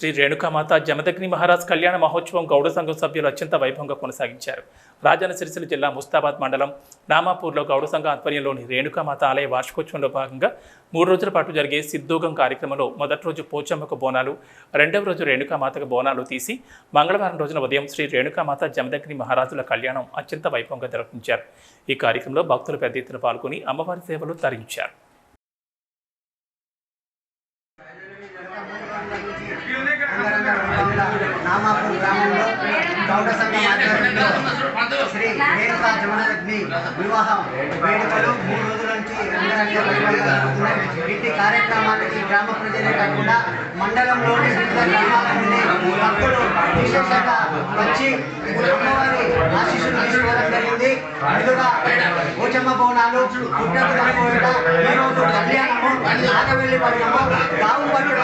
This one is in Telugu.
శ్రీ రేణుకామాత జమదగ్ని మహారాజ్ కళ్యాణ మహోత్సవం గౌడ సంఘం సభ్యులు అత్యంత వైభవంగా కొనసాగించారు. రాజన్న సిరిసిల్ల జిల్లా ముస్తాబాద్ మండలం నామాపూర్లో గౌడ సంఘ ఆధ్వర్యంలోని రేణుకామాత ఆలయ వార్షికోత్సవంలో భాగంగా మూడు రోజుల పాటు జరిగే సిద్ధోగం కార్యక్రమంలో మొదటి రోజు పోచమ్మకు బోనాలు రెండవ రోజు రేణుకామాతకు బోనాలు తీసి మంగళవారం రోజున ఉదయం శ్రీ రేణుకామాత జమదగ్ని మహారాజుల కళ్యాణం అత్యంత వైభవంగా నిర్వహించారు ఈ కార్యక్రమంలో భక్తులు పెద్ద ఎత్తున పాల్గొని అమ్మవారి సేవలు తరించారు. నామాపూర్ గ్రామంలో గౌడ సంఘం ఆధ్వర్యంలో శ్రీ రేణుకా జమనగ్ని వివాహం వేడుకలు మూడు రోజుల నుంచి ఇంటి కార్యక్రమానికి గ్రామ ప్రజలే కాకుండా మండలంలోని వివిధ గ్రామాల నుండి భక్తులు విశేషంగా వచ్చి అమ్మవారి ఆశీస్సులు తీసుకోవడం జరిగింది. ముందుగా పోచమ్మ భవనాలు పుట్టకు తక్కువ ఈ కళ్యాణము నాగవెల్లి పట్టణము గావు పట్టుల